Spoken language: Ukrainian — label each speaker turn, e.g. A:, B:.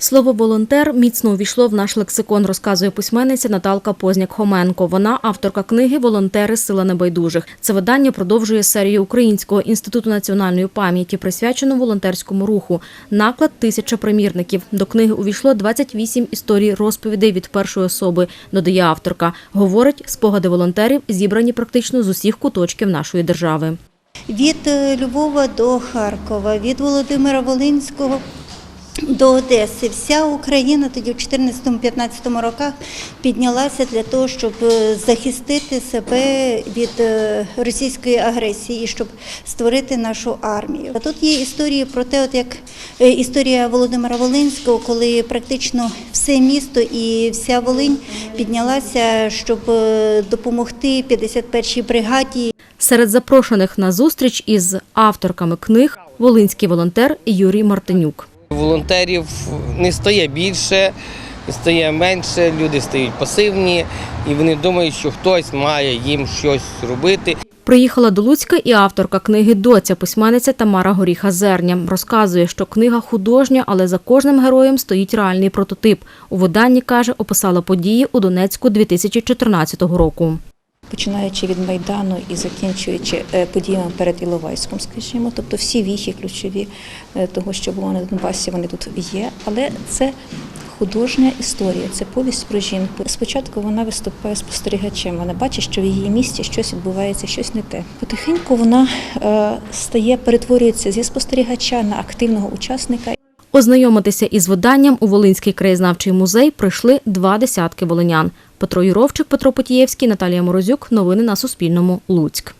A: Слово волонтер міцно увійшло в наш лексикон, розказує письменниця Наталка Позняк-Хоменко. Вона авторка книги Волонтери Сила небайдужих. Це видання продовжує серію Українського інституту національної пам'яті, присвячену волонтерському руху. Наклад тисяча примірників. До книги увійшло 28 історій розповідей від першої особи. Додає авторка. Говорить, спогади волонтерів зібрані практично з усіх куточків нашої держави.
B: від е, Львова до Харкова, від Володимира Волинського до Одеси. Вся Україна тоді в 14-15 роках піднялася для того, щоб е, захистити себе від е, російської агресії, щоб створити нашу армію. А тут є історії про те, от як е, історія Володимира Волинського, коли практично все місто і вся Волинь піднялася, щоб допомогти 51-й бригаді.
A: Серед запрошених на зустріч із авторками книг волинський волонтер Юрій Мартинюк.
C: Волонтерів не стає більше, не стає менше, люди стають пасивні і вони думають, що хтось має їм щось робити.
A: Приїхала до Луцька і авторка книги Доця письменниця Тамара Горіха Зерня. Розказує, що книга художня, але за кожним героєм стоїть реальний прототип. У виданні каже, описала події у Донецьку 2014 року.
D: Починаючи від Майдану і закінчуючи е, подіями перед Іловайськом, скажімо, тобто всі віхи ключові е, того, що було на Донбасі, вони тут є, але це художня історія, це повість про жінку. Спочатку вона виступає спостерігачем, вона бачить, що в її місті щось відбувається, щось не те. Потихеньку вона е, стає, перетворюється зі спостерігача на активного учасника.
A: Ознайомитися із виданням у Волинський краєзнавчий музей прийшли два десятки волинян. Петро Юровчик, Петро Потієвський, Наталія Морозюк. Новини на Суспільному. Луцьк.